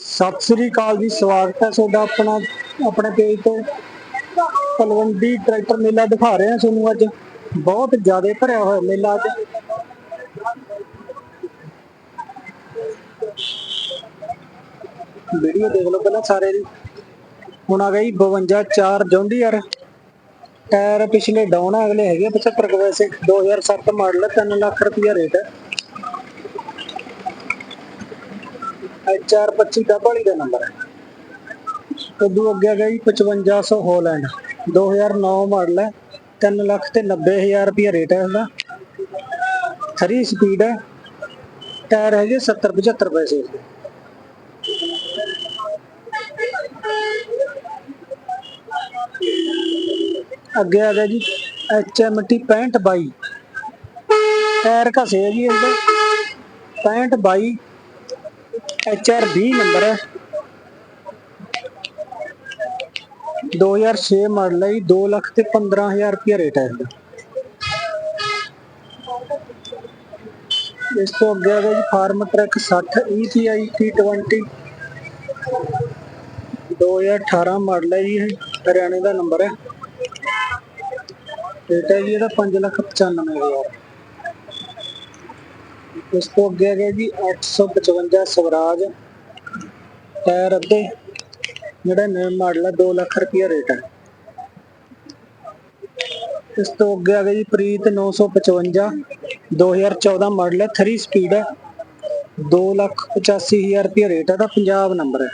ਸਤਿ ਸ੍ਰੀ ਅਕਾਲ ਜੀ, ਸਵਾਗਤ ਹੈ ਤੁਹਾਡਾ ਆਪਣਾ, ਆਪਣੇ ਪੇਜ ਤੇ। ਤਲਵੰਡੀ ਟਰੈਕਟਰ ਮੇਲਾ ਦਿਖਾ ਰਹੇ ਹਾਂ ਤੁਹਾਨੂੰ ਅੱਜ। ਬਹੁਤ ਜ਼ਿਆਦਾ ਭਰਿਆ ਹੋਇਆ ਮੇਲਾ ਅੱਜ। ਵੀਡੀਓ ਦੇਖ ਲਓ ਪਹਿਲਾਂ ਸਾਰੇ ਦੀ ਹੁਣ ਆ ਗਈ 52 4 ਜੌਂਡੀਅਰ ਟਾਇਰ ਪਿਛਲੇ ਡਾਊਨ ਆ, ਅਗਲੇ ਹੈਗੇ ਆ 75 ਕੁ ਵੈਸੇ 2007 ਮਾਡਲ ਹੈ 3 ਲੱਖ ਰੁਪਇਆ ਰੇਟ ਹੈ ਐਚਆਰ 25 ਦਾ ਨੰਬਰ ਹੈ। ਉਦੋਂ ਅੱਗੇ ਆ ਗਿਆ ਜੀ 5500 ਹੋਲੈਂਡ 2009 ਮਾਡਲ ਹੈ 3 ਲੱਖ ਤੇ 90000 ਰੁਪਇਆ ਰੇਟ ਹੈ ਇਹਦਾ 3 ਸਪੀਡ ਹੈ ਟਾਇਰ ਹੈਗੇ 70 75 ਪੈਸੇ ਅੱਗੇ ਆ ਗਿਆ ਜੀ HMT 6522 ਟਾਇਰ ਘਸੇ ਹੈ ਜੀ ਇਹਦਾ। 6522 HR 20 ਨੰਬਰ ਹੈ। 2006 ਮਾਡਲ ਹੈ 2 ਲੱਖ ਤੇ 15000 ਰੁਪਇਆ ਰੇਟ ਹੈ ਇਹਦਾ। ਇਸ ਤੋਂ ਅੱਗੇ ਆ ਗਿਆ ਜੀ, Farmtrac 60 EPI T20 2018 model ਹੈ ਜੀ ਇਹ, ਹਰਿਆਣੇ ਦਾ ਨੰਬਰ ਹੈ। ਰੇਟ ਹੈ ਜੀ ਇਹਦਾ 5 ਲੱਖ 95000 ਇਸ ਤੋਂ ਅੱਗੇ ਆ ਗਿਆ ਜੀ 855 ਸਵਰਾਜ ਟਾਇਰ ਅੱਧੇ, ਜਿਹੜਾ ਨਵਾਂ ਮਾਡਲ ਹੈ 2 ਲੱਖ ਰੁਪਇਆ ਰੇਟ ਹੈ ਇਸ ਤੋਂ ਅੱਗੇ ਆ ਗਿਆ ਜੀ ਪ੍ਰੀਤ 955 2014 ਮਾਡਲ ਹੈ 3 ਸਪੀਡ ਹੈ 2 ਲੱਖ 85000 ਰੁਪਇਆ ਰੇਟ ਹੈ ਦਾ ਪੰਜਾਬ ਨੰਬਰ ਹੈ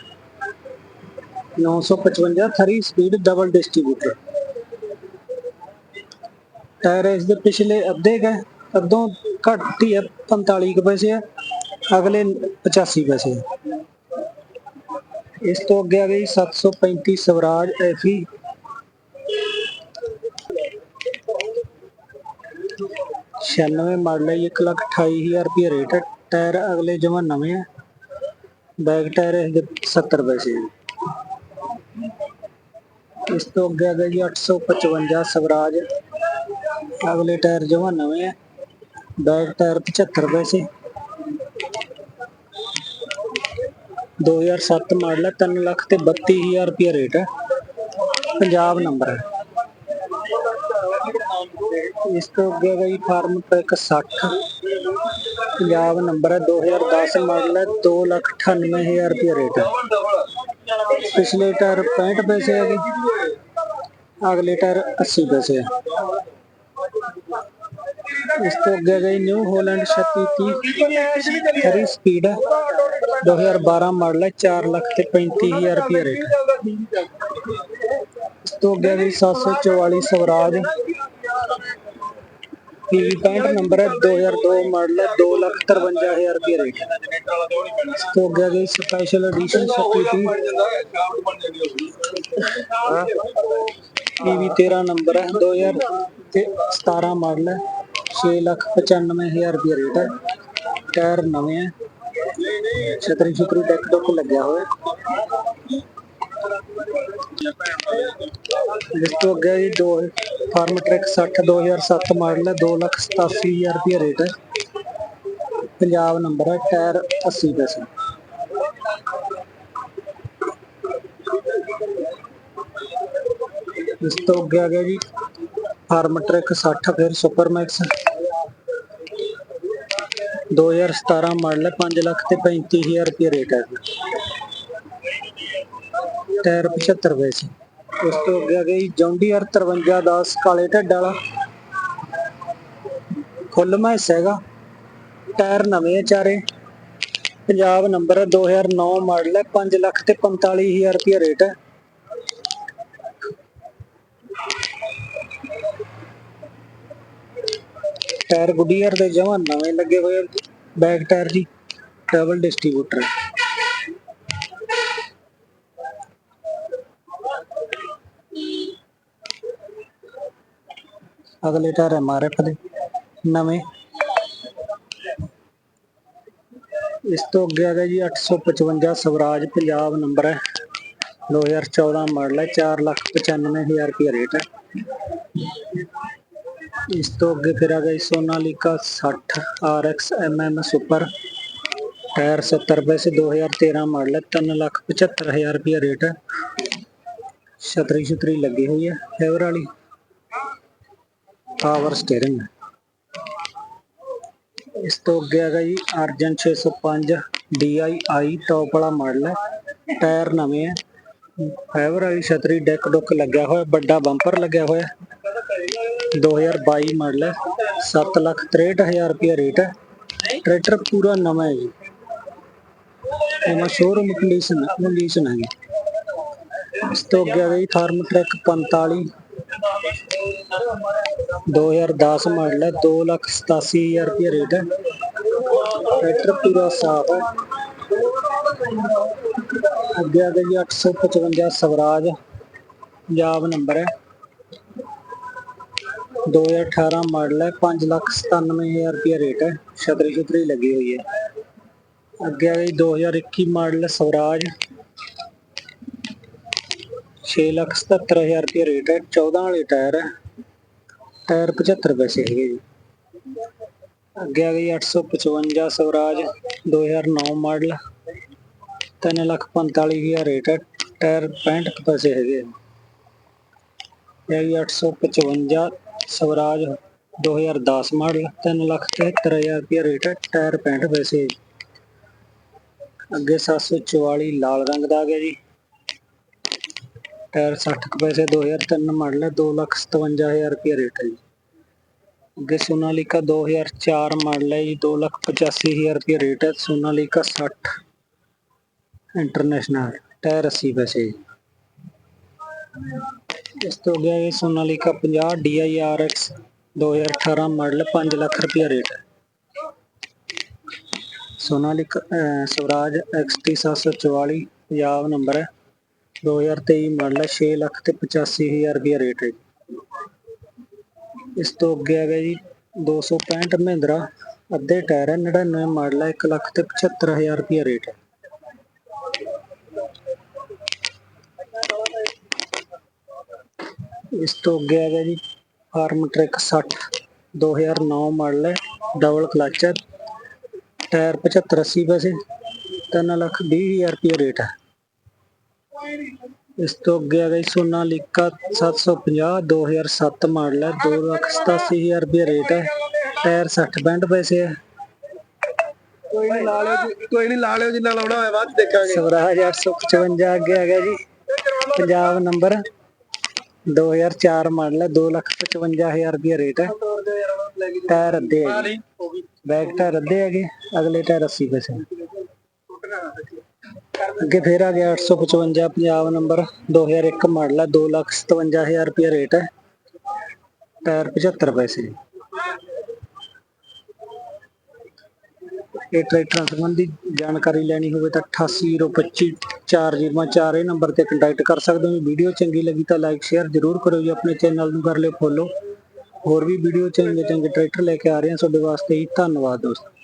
955 3 ਸਪੀਡ, ਡਬਲ ਡਿਸਟ੍ਰੀਬਿਊਟਰ। ਟਾਇਰ ਇਸ ਦੇ ਪਿਛਲੇ ਅੱਧੇ ਗਏ ਅੱਧੋਂ ਘੱਟ ਹੈ 45 ਕੁ ਪੈਸੇ ਹੈ, ਅਗਲੇ 85 ਪੈਸੇ ਹੈ। ਇਸ ਤੋਂ ਅੱਗੇ ਆ ਗਈ 735 ਸਵਰਾਜ ਐਫੀ 96 ਮਾਡਲ ਹੈ 1 ਲੱਖ 28000 ਰੁਪਏ ਰੇਟ ਹੈ। ਟਾਇਰ ਅਗਲੇ ਜਮਾ ਨਵੇਂ ਹੈ। ਬੈਕ ਟਾਇਰ ਇਸ 70 ਪੈਸੇ ਇਸ ਤੋਂ ਅੱਗੇ ਆ ਗਿਆ ਜੀ 855 ਸਵਰਾਜ। ਅਗਲੇ ਟਾਇਰ ਜਮਾ ਨਵੇਂ ਹੈ। ਬੈਕ ਟਾਇਰ 75 ਪੈਸੇ 2007 ਮਾਡਲ ਹੈ 3 ਲੱਖ ਤੇ 32000 ਰੁਪਏ ਰੇਟ ਹੈ ਪੰਜਾਬ ਨੰਬਰ ਹੈ ਇਸ ਤੋਂ ਅੱਗੇ ਹੈਗਾ ਜੀ ਫਾਰਮ ਟਰੈਕ 60 ਪੰਜਾਬ ਨੰਬਰ ਹੈ 2010 ਮਾਡਲ ਹੈ 2 ਲੱਖ 98000 ਰੁਪਏ ਰੇਟ ਹੈ ਪਿਛਲੇ ਟਾਇਰ 65 ਪੈਸੇ ਹੈ ਜੀ ਅਗਲੇ ਟਾਇਰ 80 ਪੈਸੇ ਹੈ ਇਸ ਤੋਂ ਅੱਗੇ ਗਈ ਨਿਊ ਹਾਲੈਂਡ 3630 ਹਰੀ ਸਪੀਡ ਹੈ 2012 ਮਾਡਲ ਹੈ 4 ਲੱਖ ਤੇ 35000 ਰੁਪਏ ਰੇਟ ਇਸ ਤੋਂ ਅੱਗੇ ਗਈ 744 ਸਵਰਾਜ। ਪੀਵੀ 65 ਨੰਬਰ ਹੈ 2002 ਮਾਡਲ ਹੈ 2 ਲੱਖ 53000 ਰੁਪਏ ਰੇਟ ਇਸ ਤੋਂ ਅੱਗੇ ਗਈ ਸਪੈਸ਼ਲ ਐਡੀਸ਼ਨ 3630 ਪੀਵੀ 13 ਨੰਬਰ ਹੈ 2017 ਮਾਡਲ ਹੈ 6 ਲੱਖ 95000 ਰੁਪਏ ਰੇਟ ਹੈ। ਟਾਇਰ ਨਵੇਂ ਹੈ। ਛਤਰੀ ਛਤਰੀ ਡੈਕ ਡੁੱਕ ਲੱਗਿਆ ਹੋਇਆ ਇਸ ਤੋਂ ਅੱਗੇ ਜੀ ਦੋ ਫਾਰਮ ਟਰੈਕ 60 2007 ਮਾਡਲ ਹੈ। 2 ਲੱਖ 87000 ਰੁਪਏ ਰੇਟ ਹੈ। ਪੰਜਾਬ ਨੰਬਰ ਹੈ। ਟਾਇਰ 80 ਪੈਸੇ ਇਸ ਤੋਂ ਅੱਗੇ ਆ ਗਿਆ ਜੀ ਫਾਰਮ 60 ਫਿਰ ਸੁਪਰ 2017 ਮਾਡਲ ਹੈ 5 ਲੱਖ ਤੇ 35000 ਰੁਪਏ ਰੇਟ ਹੈ। ਟਾਇਰ 75 ਪੈਸੇ ਉਸ ਤੋਂ ਅੱਗੇ ਆ ਗਿਆ ਜੌਂਡੀਅਰ 5310 ਕਾਲੇ ਢੱਡ ਵਾਲਾ। ਫੁੱਲ ਮੈਸ ਹੈਗਾ। ਟਾਇਰ ਨਵੇਂ ਚਾਰੇ। ਪੰਜਾਬ ਨੰਬਰ ਹੈ 2009 ਮਾਡਲ ਹੈ 5 ਲੱਖ ਤੇ 45000 ਰੁਪਏ ਰੇਟ ਹੈ। ਟਾਇਰ ਗੁੱਡੀਅਰ ਦੇ ਜਮਾਂ ਨਵੇਂ ਲੱਗੇ ਹੋਏ ਬੈਕ ਟਾਇਰ ਜੀ, ਡਬਲ ਡਿਸਟ੍ਰੀਬਿਊਟਰ। ਅਗਲੇ ਟਾਇਰ ਐਮਆਰਐਫ ਦੇ, ਨਵੇਂ। ਇਸ ਤੋਂ ਅੱਗੇ ਆ ਗਿਆ ਜੀ 855 ਸਵਰਾਜ ਪੰਜਾਬ ਨੰਬਰ ਹੈ। 2014 ਮਾਡਲ ਹੈ 4 ਲੱਖ 95000 ਰੁਪਏ ਰੇਟ ਹੈ। ਇਸ ਤੋਂ ਅੱਗੇ ਫਿਰ ਆ ਗਿਆ Sonalika 60 RX MM super, tyre 70 ਪੈਸੇ 2013 ਮਾਡਲ 375000 ਰੁਪਏ ਰੇਟ ਹੈ। ਛਤਰੀ ਛਤਰੀ ਲੱਗੀ ਹੋਈ ਹੈ, ਫੇਵਰ ਵਾਲੀ। ਪਾਵਰ ਸਟੀਅਰਿੰਗ ਇਸ ਤੋਂ ਅੱਗੇ ਆ ਗਈ ਅਰਜਨ 605 DII ਟੌਪ ਵਾਲਾ ਮਾਡਲ ਹੈ। ਟਾਇਰ ਨਵੇਂ ਹੈ। ਫਾਈਬਰ ਵਾਲੀ ਛਤਰੀ, ਡੈਕ ਡੁੱਕ ਲੱਗਿਆ ਹੋਇਆ, ਵੱਡਾ ਬੰਪਰ ਲੱਗਿਆ ਹੋਇਆ। 2022 ਮਾਡਲ ਹੈ 763000 ਰੁਪਏ ਰੇਟ ਹੈ। ਟਰੈਕਟਰ ਪੂਰਾ ਨਵਾਂ ਹੈ ਜੀ। ਇਹ ਸ਼ੋਰੂਮ ਕੰਡੀਸ਼ਨ ਕੰਡੀਸ਼ਨ ਹੈ ਇਸ ਤੋਂ ਅੱਗੇ ਆ ਗਈ ਫਾਰਮ ਟਰੈਕ 45 2010 ਮਾਡਲ ਹੈ 287000 ਰੁਪਏ ਰੇਟ ਹੈ। ਟਰੈਕਟਰ ਪੂਰਾ ਸਾਫ਼ ਹੈ। ਅੱਗੇ ਆ ਗਈ 855 ਸਵਰਾਜ। ਪੰਜਾਬ ਨੰਬਰ ਹੈ। 2018 ਮਾਡਲ ਹੈ 597000 ਰੁਪਏ ਰੇਟ ਹੈ, ਛਤਰੀ ਛਤਰੀ ਲੱਗੀ ਹੋਈ ਹੈ। ਅੱਗੇ ਆ ਗਈ 2021 ਮਾਡਲ ਸਵਰਾਜ। 677000 ਰੁਪਏ ਰੇਟ ਹੈ 14 ਵਾਲੇ ਟਾਇਰ ਹੈ, ਟਾਇਰ 75 ਪੈਸੇ ਹੈਗੇ ਜੀ। ਅੱਗੇ ਆ ਗਈ 855 ਸਵਰਾਜ 2009 ਮਾਡਲ 345000 ਰੇਟ ਹੈ, ਟਾਇਰ 65 ਪੈਸੇ ਹੈਗੇ ਹੈ ਇਹ ਆਈ 855 ਸਵਰਾਜ 2010 ਮਾਡਲ 373000 ਰੁਪਏ ਰੇਟ ਹੈ ਟਾਇਰ 65 ਪੈਸੇ ਅੱਗੇ 744 ਲਾਲ ਰੰਗ ਦਾ ਆ ਗਿਆ ਜੀ। ਟਾਇਰ 60 ਕੁ ਪੈਸੇ 2003 ਮਾਡਲ ਹੈ 257000 ਰੁਪਏ ਰੇਟ ਹੈ ਜੀ। ਅੱਗੇ ਸੋਨਾਲੀਕਾ 2004 ਮਾਡਲ ਹੈ ਜੀ 285000 ਰੁਪਏ ਰੇਟ ਹੈ, ਸੋਨਾਲੀਕਾ 60 ਇੰਟਰਨੈਸ਼ਨਲ ਟਾਇਰ 80 ਪੈਸੇ ਜੀ। ਇਸ ਤੋਂ ਅੱਗੇ ਇਹ ਸੋਨਾਲੀਕਾ 50 DIRX 2018 ਮਾਡਲ 5 ਲੱਖ ਰੁਪਏ ਰੇਟ ਹੈ। ਸੋਨਾਲੀਕਾ ਅਹ, ਸਵਰਾਜ XT 744 ਪੰਜਾਬ ਨੰਬਰ ਹੈ। 2023 ਮਾਡਲ ਹੈ 6 ਲੱਖ ਤੇ 85000 ਰੁਪਏ ਰੇਟ ਹੈ ਇਸ ਤੋਂ ਅੱਗੇ ਆ ਗਿਆ ਜੀ 265 ਮਹਿੰਦਰਾ ਅੱਧੇ ਟਾਇਰ ਹੈ 99 ਮਾਡਲ ਹੈ 1 ਲੱਖ ਤੇ 75000 ਰੁਪਏ ਰੇਟ ਹੈ। ਇਸ ਤੋਂ ਅੱਗੇ ਹੈਗਾ ਜੀ ਫਾਰਮ ਟਰੈਕ 60 2009 ਮਾਡਲ ਹੈ ਡਬਲ ਕਲਚ ਹੈ ਟਾਇਰ 75 80 ਪੈਸੇ 3 ਲੱਖ 20000 ਰੁਪਏ ਰੇਟ ਹੈ। ਇਸ ਤੋਂ ਅੱਗੇ ਆ ਗਈ ਸੋਨਾਲੀਕਾ 750 2007 ਮਾਡਲ ਹੈ 2 ਲੱਖ 87000 ਰੁਪਏ ਰੇਟ ਹੈ ਟਾਇਰ 60 65 ਪੈਸੇ ਹੈ। ਕੋਈ ਨਹੀਂ ਲਾ ਲਿਓ ਜੀ ਕੋਈ ਨਹੀਂ ਲਾ ਲਿਓ ਜਿੰਨਾ ਲਾਉਣਾ ਹੋਇਆ ਬਾਅਦ ਦੇਖਾਂਗੇ। ਸਵਰਾਜ 855 ਅੱਗੇ ਆ ਗਿਆ ਜੀ ਪੰਜਾਬ ਨੰਬਰ 2004 ਮਾਡਲ ਹੈ 2 ਲੱਖ 55000 ਰੁਪਏ ਰੇਟ ਹੈ। ਟਾਇਰ ਅੱਧੇ ਹੈ ਬੈਕ ਟਾਇਰ ਅੱਧੇ ਹੈਗੇ, ਅਗਲੇ ਟਾਇਰ 80 ਪੈਸੇ। ਅੱਗੇ ਫੇਰ ਆ ਗਿਆ 855 ਪੰਜਾਬ ਨੰਬਰ 2001 ਮਾਡਲ ਹੈ 2 ਲੱਖ 57000 ਰੁਪਏ ਰੇਟ ਹੈ। ਟਾਇਰ 75 ਪੈਸੇ। ਇਹ ਟਰੈਕਟਰਾਂ ਸੰਬੰਧੀ ਜਾਣਕਾਰੀ ਲੈਣੀ ਹੋਵੇ ਤਾਂ 8825 4004 ਇਹ ਨੰਬਰ ਤੇ ਕੰਟੈਕਟ ਕਰ ਸਕਦੇ ਹੋ। ਵੀਡੀਓ ਚੰਗੀ ਲੱਗੀ ਤਾਂ ਲਾਈਕ ਸ਼ੇਅਰ ਜ਼ਰੂਰ ਕਰੋ ਜੀ। ਆਪਣੇ ਚੈਨਲ ਨੂੰ ਕਰ ਲਿਓ ਫੋਲੋ ਹੋਰ ਵੀ ਵੀਡੀਓ ਚੰਗੇ ਚੰਗੇ ਟਰੈਕਟਰ ਲੈ ਕੇ ਆ ਰਹੇ ਹਾਂ। ਤੁਹਾਡੇ ਵਾਸਤੇ ਹੀ ਧੰਨਵਾਦ, ਦੋਸਤੋ।